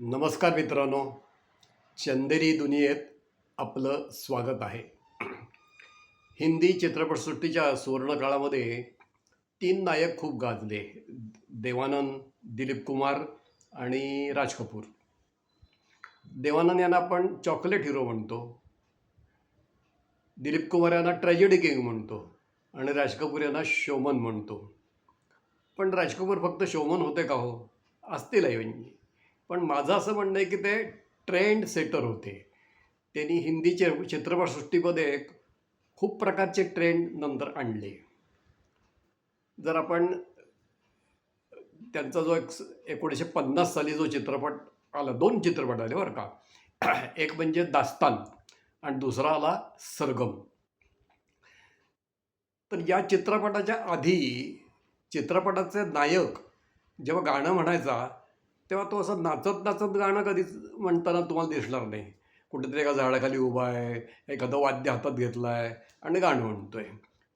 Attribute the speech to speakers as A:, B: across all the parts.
A: नमस्कार मित्रांनो. चंदेरी दुनियेत आपलं स्वागत आहे. हिंदी चित्रपटसृष्टीच्या सुवर्णकाळामध्ये तीन नायक खूप गाजले. देवानंद दिलीप कुमार आणि राज कपूर. देवानंद यांना आपण चॉकलेट हिरो म्हणतो. दिलीप कुमार यांना ट्रॅजेडी किंग म्हणतो आणि राज कपूर यांना शोमन म्हणतो. पण राज कपूर फक्त शोमन होते का हो? असतील ऐवजी. पण माझं असं म्हणणं आहे की ते ट्रेंड सेटर होते. त्यांनी हिंदी चे चित्रपटसृष्टीमध्ये खूप प्रकारचे ट्रेंड नंतर आणले. जर आपण त्यांचा जो एक एकोणीसशे पन्नास साली जो चित्रपट आला दोन चित्रपट आले बरं का. एक म्हणजे दास्तान आणि दुसरा आला सरगम. तर या चित्रपटाच्या आधी चित्रपटाचे नायक जेव्हा गाणं म्हणायचा तेव्हा तो असं नाचत नाचत गाणं कधीच म्हणताना तुम्हाला दिसणार नाही. कुठेतरी एका झाडाखाली उभा आहे एखादं वाद्य हातात घेतलं आहे आणि गाणं म्हणतो आहे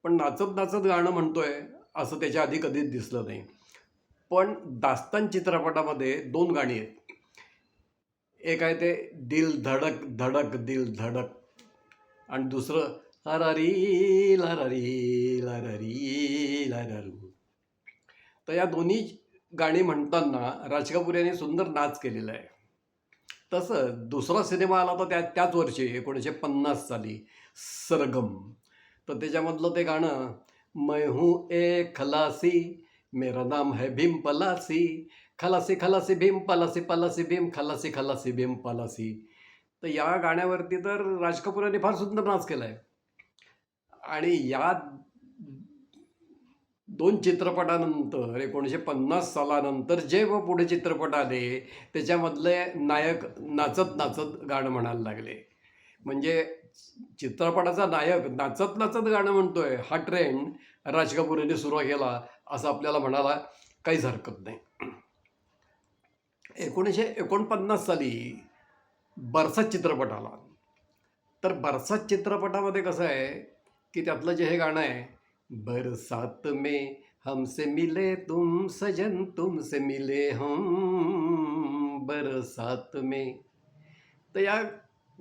A: पण नाचत नाचत गाणं म्हणतो आहे असं त्याच्या आधी कधीच दिसलं नाही. पण दास्तान चित्रपटामध्ये दोन गाणी आहेत. एक आहे ते दिल धडक धडक दिल धडक. आणि दुसरं लरारी लरारी लरारी लरारू तर या दोन्ही गाणी म्हणताना राज कपूर यांनी सुंदर नाच केलेला आहे. तसं दुसरा सिनेमा आला होता त्या त्याच वर्षी एकोणीसशे पन्नास साली सरगम. तर त्याच्यामधलं ते गाणं मै हूँ ए खलासी मेरा नाम है भीम पलासी खलासी खलासी भीम पलासी पलासी भीम खलासी खलासी भीम पलासी. तर या गाण्यावरती तर राज कपूर यांनी फार सुंदर नाच केला आहे आणि या दोन चित्रपटानंतर एकोणीसशे पन्नास सालानंतर जे व पुढे चित्रपट आले त्याच्यामधले नायक नाचत नाचत गाणं म्हणायला लागले. म्हणजे चित्रपटाचा नायक नाचत नाचत गाणं म्हणतोय हा ट्रेंड राज कपूर यांनी सुरू केला असं आपल्याला म्हणायला काहीच हरकत नाही. एकोणीसशे एकोणपन्नास साली बरसात चित्रपट आला. तर बरसात चित्रपटामध्ये कसं आहे की त्यातलं जे हे गाणं आहे बरसात में हमसे मिले तुम सजन तुमसे मिले हम बरसात में। तर या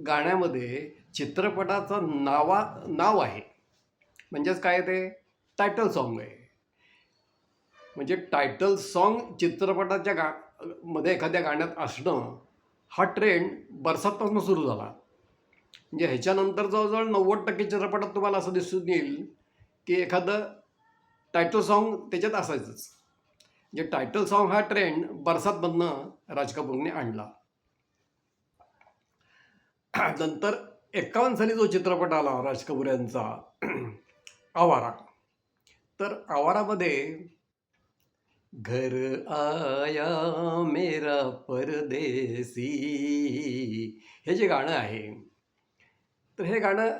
A: गाण्यामध्ये चित्रपटाचं नावा नाव आहे. म्हणजेच काय ते? टायटल सॉन्ग आहे. म्हणजे टायटल सॉन्ग चित्रपटाच्या गा मध्ये एखाद्या गाण्यात असणं हा ट्रेंड बरसातपासून सुरू झाला. म्हणजे ह्याच्यानंतर जवळजवळ नव्वद टक्के चित्रपटात तुम्हाला असं दिसून येईल. की एखादं टायटल सॉन्ग त्याच्यात असायचंच. म्हणजे टायटल सॉन्ग हा ट्रेंड बरसातमधनं राज कपूरने आणला. नंतर एकावन्न साली जो चित्रपट आला राज कपूर यांचा आवारा. तर आवारामध्ये घर आया मेरा परदेसी हे जे गाणं आहे. तर हे गाणं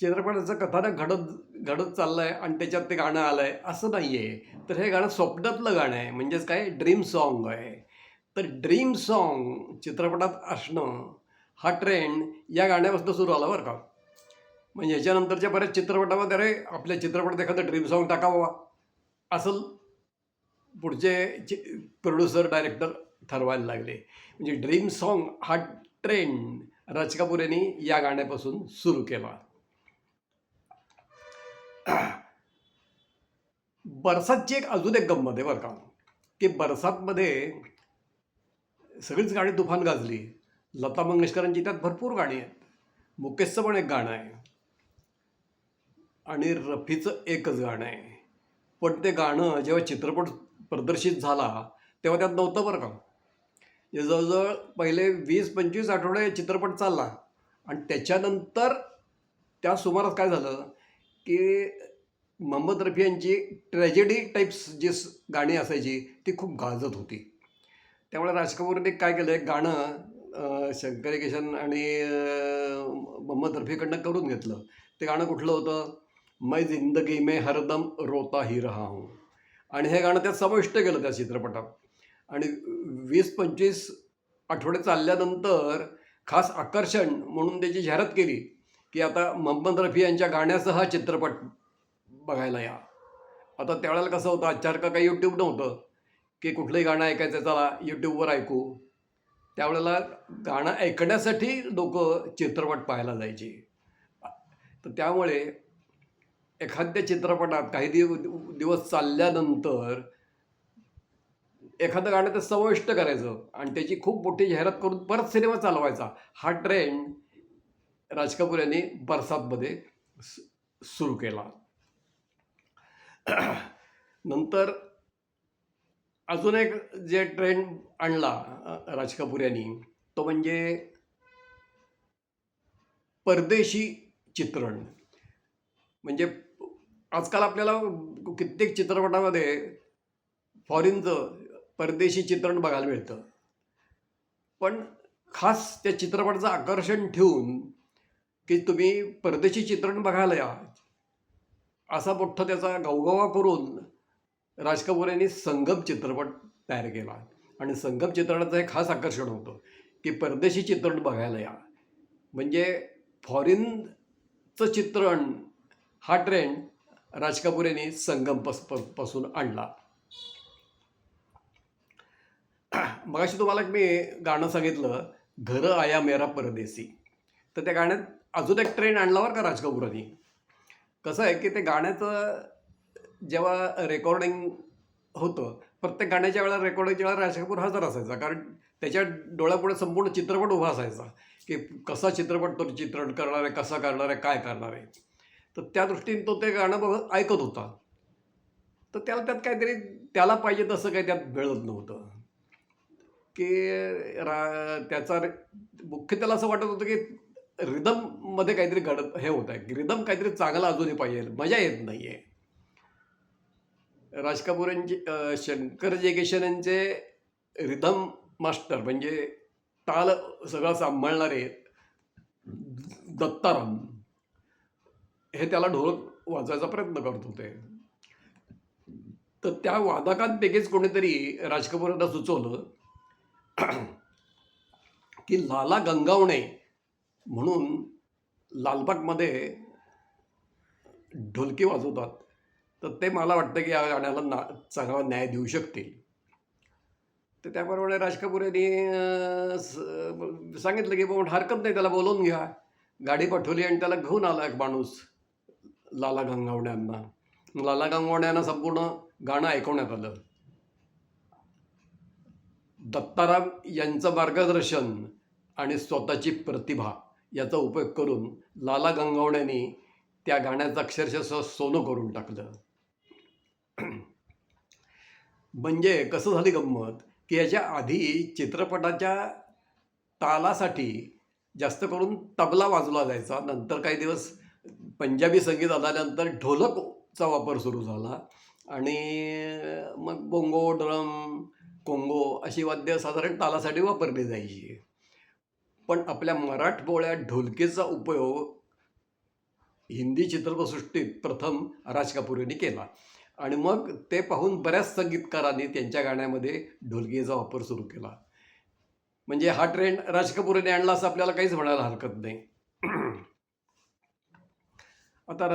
A: चित्रपटाचं कथानक घडत घडत चाललं आहे आणि त्याच्यात ते गाणं आलं आहे असं नाही आहे तर हे गाणं स्वप्नातलं गाणं आहे म्हणजेच काय? ड्रीम सॉन्ग आहे. तर ड्रीम सॉन्ग चित्रपटात असणं हा ट्रेंड या गाण्यापासून सुरू आला बरं का. म्हणजे याच्यानंतरच्या बऱ्याच चित्रपटामध्ये अरे आपल्या चित्रपटात एखादं ड्रीम सॉन्ग टाकावं. असं पुढचे चि प्रोड्युसर डायरेक्टर ठरवायला लागले. म्हणजे ड्रीम सॉन्ग हा ट्रेंड राज कपूर यांनी या गाण्यापासून सुरू केला. बरसातची एक अजून एक गंमत आहे बरं का. की बरसातमध्ये सगळीच गाणी तुफान गाजली. लता मंगेशकरांची त्यात भरपूर गाणी आहेत. मुकेशचं पण एक गाणं आहे. आणि रफीचं एकच गाणं आहे. पण ते गाणं जेव्हा चित्रपट प्रदर्शित झाला तेव्हा त्यात नव्हतं बरं का. जवळजवळ पहिले वीस पंचवीस आठवडे चित्रपट चालला. आणि त्याच्यानंतर त्या सुमारास काय झालं? की मोहम्मद रफी यांची ट्रॅजेडी टाईप्स जी स- गाणी असायची ती खूप गाजत होती. त्यामुळे राज कपूरने काय केलं एक गाणं शंकरी किशन आणि मोहम्मद रफीकडनं करून घेतलं. ते गाणं कुठलं होतं? मै जिंदगी मे हरदम रोता ही रहा हूँ. आणि हे गाणं त्यात समाविष्ट केलं त्या चित्रपटात. आणि वीस पंचवीस आठवडे चालल्यानंतर खास आकर्षण म्हणून त्याची जाहिरात केली की आता मोहम्मद रफी यांच्या गाण्यासह हा चित्रपट बघायला या. आता त्यावेळेला कसं होतं आजच्यासारखं काही यूट्यूब नव्हतं की कुठलंही गाणं ऐकायचं चला यूट्यूबवर ऐकू. त्यावेळेला गाणं ऐकण्यासाठी लोक चित्रपट पाहायला जायचे. तर त्यामुळे एखाद्या चित्रपटात काही दिव दिवस चालल्यानंतर एखादं गाणं ते समाविष्ट करायचं आणि त्याची खूप मोठी जाहिरात करून परत सिनेमा चालवायचा. हा ट्रेंड राज कपूर यांनी बरसातमध्ये सुरू केला. नंतर अजून एक जे ट्रेंड आणला राज कपूर यांनी तो म्हणजे परदेशी चित्रण. म्हणजे आजकाल आपल्याला कित्येक चित्रपटामध्ये फॉरेनचं परदेशी चित्रण बघायला मिळतं. पण खास त्या चित्रपटाचं आकर्षण ठेवून की तुम्ही परदेशी चित्रण बघायला या. असा मोठा त्याचा गवगवा करून राज कपूर यांनी संगम चित्रपट तयार केला. आणि संगम चित्रणाचं एक खास आकर्षण होतं की परदेशी चित्रण बघायला या. म्हणजे फॉरिनचं चित्रण हा ट्रेंड राज कपूर यांनी संगम पसपासून आणला. मगाशी तुम्हाला एक मी गाणं सांगितलं घर आया मेरा परदेसी. तर त्या गाण्यात अजून एक ट्रेंड आणला बरं का राज कपूरांनी कसं आहे की ते गाण्याचं जेव्हा रेकॉर्डिंग होतं प्रत्येक गाण्याच्या वेळेला रेकॉर्डिंगच्या वेळेला राज कपूर हजर असायचा. कारण त्याच्या डोळ्यापुढे संपूर्ण चित्रपट उभा असायचा. की कसा चित्रपट तो चित्रण करणार आहे कसा करणार आहे काय करणार. आहे तर त्या दृष्टीने तो ते गाणं बघ ऐकत होता. तर त्याला त्यात काहीतरी त्याला पाहिजे तसं काही त्यात मिळत नव्हतं. की रा त्याचा रे- मुख्य त्याला असं वाटत होतं की रिदममध्ये काहीतरी घडत हे होत आहे. रिदम काहीतरी चांगला अजूनही पाहिजे. मजा येत नाही आहे राज कपूर यांचे शंकर जयकिशन यांचे रिदम मास्टर म्हणजे ताल सगळं सांभाळणारे दत्ताराम हे त्याला ढोलक वाजवायचा प्रयत्न करत होते. तर त्या वादकांपैकीच कोणीतरी राज कपूर यांना सुचवलं की लाला गंगावणे म्हणून लालबागमध्ये ढोलकी वाजवतात. तर ते मला वाटतं की या गाण्याला ना चांगला न्याय देऊ शकतील. तर त्याप्रमाणे राज कपूर यांनी सांगितलं की बाबा हरकत नाही त्याला बोलवून घ्या. गाडी पाठवली आणि त्याला घेऊन आला एक माणूस लाला गंगावण्यांना लाला गंगावण्यांना संपूर्ण गाणं ऐकवण्यात आलं. दत्ताराम यांचं मार्गदर्शन आणि स्वतःची प्रतिभा. याचा उपयोग करून लाला गंगावण्याने त्या गाण्याचं अक्षरशः सोनं करून टाकलं. म्हणजे कसं झाली गंमत? की याच्या आधी चित्रपटाच्या तालासाठी जास्त करून तबला वाजवला जायचा. नंतर काही दिवस पंजाबी संगीत आल्यानंतर ढोलकचा वापर सुरू झाला. आणि मग बोंगो ड्रम कोंगो अशी वाद्य साधारण तालासाठी वापरली जायची. पण आपल्या मराठमोळ्या ढोलकीचा उपयोग हिंदी चित्रपटसृष्टीत प्रथम राज कपूर यांनी केला. आणि मग ते पाहून बऱ्याच संगीतकारांनी त्यांच्या गाण्यामध्ये ढोलकीचा वापर सुरू केला. म्हणजे हा ट्रेंड राज कपूर यांनी आणला असं आपल्याला काहीच म्हणायला हरकत नाही. आता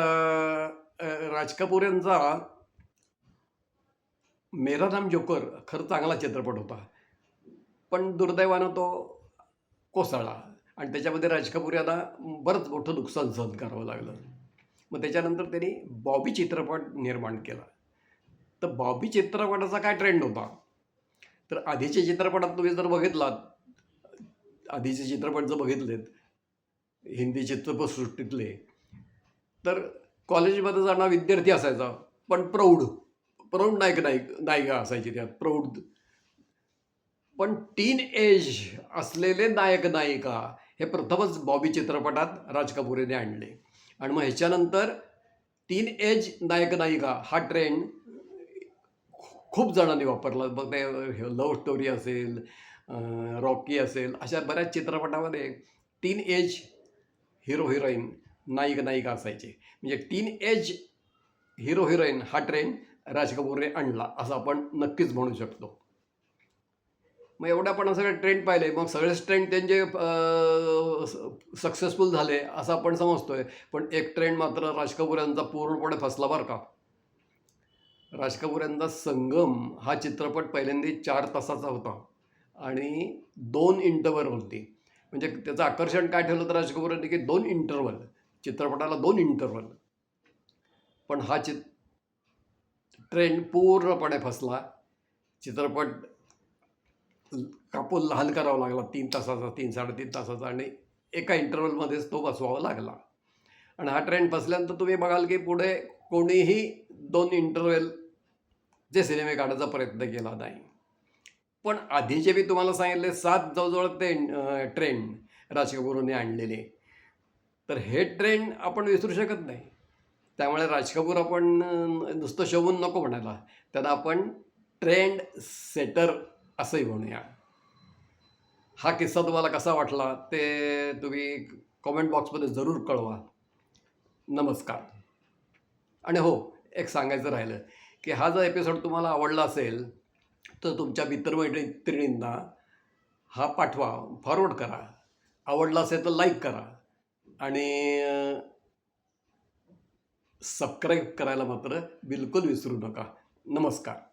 A: राज कपूर यांचा मेरा नाम जोकर खरं चांगला चित्रपट होता. पण दुर्दैवानं तो कोसळला. आणि त्याच्यामध्ये राज कपूर यांना बरंच मोठं नुकसान सहन करावं लागलं. मग त्याच्यानंतर त्यांनी बॉबी चित्रपट निर्माण केला. तर बॉबी चित्रपटाचा काय ट्रेंड होता? तर आधीच्या चित्रपटात तुम्ही जर बघितलात आधीचे चित्रपट जर बघितलेत हिंदी चित्रपटसृष्टीतले तर कॉलेजमध्ये जाणारा विद्यार्थी असायचा पण प्रौढ प्रौढ नायक नायक नायिका असायची त्यात प्रौढ पण टीन एज असलेले नायक नायिका हे प्रथमच बॉबी चित्रपटात राज कपूर यांनी आणले. आणि मग ह्याच्यानंतर टीन एज नायक नायिका हा ट्रेंड खूप जणांनी वापरला. मग ते लव्ह स्टोरी असेल रॉकी असेल अशा बऱ्याच चित्रपटामध्ये टीन एज हिरो हिरोईन नायक नायिका असायचे. म्हणजे टीन एज हिरो हिरोईन हा ट्रेंड राज कपूरने आणला असं आपण नक्कीच म्हणू शकतो. मग एवढा आपण असं ट्रेंड पाहिले मग सगळेच ट्रेंड त्यांचे सक्सेसफुल झाले असं आपण समजतोय. पण एक ट्रेंड मात्र राज कपूर यांचा पूर्णपणे फसला बरं का. राज कपूर यांचा संगम हा चित्रपट पहिल्यांदा चार तासाचा होता. आणि दोन इंटरवल होती. म्हणजे त्याचं आकर्षण काय ठेवलं तर राज कपूर यांनी की दोन इंटरवल चित्रपटाला दोन इंटरवल पण हा चित ट्रेंड पूर्णपणे फसला. चित्रपट कापून लहान करावा लागला. तीन तासाचा तीन साडेतीन तासाचा आणि एका इंटरवलमध्येच तो बसवावा लागला. आणि हा ट्रेंड बसल्यानंतर तुम्ही बघाल की पुढे कोणीही दोन इंटरवेलचे सिनेमे काढायचा प्रयत्न केला नाही. पण आधीचे मी तुम्हाला सांगितले सात जवळजवळ ते ट्रेंड राज कपूरने आणलेले. तर हे ट्रेंड आपण विसरू शकत नाही. त्यामुळे राज कपूर आपण नुसतं शोभून नको म्हणायला. त्यांना आपण ट्रेंड सेटर असंही म्हणूया. हा किस्सा तुम्हाला कसा वाटला ते तुम्ही कॉमेंट बॉक्समध्ये जरूर कळवा. नमस्कार. आणि हो एक सांगायचं राहिलं की हा जर एपिसोड तुम्हाला आवडला असेल तर तुमच्या मित्रमैत्रिणींना हा पाठवा फॉरवर्ड करा. आवडला असेल तर लाईक करा. आणि सबस्क्राईब करायला मात्र बिलकुल विसरू नका. नमस्कार.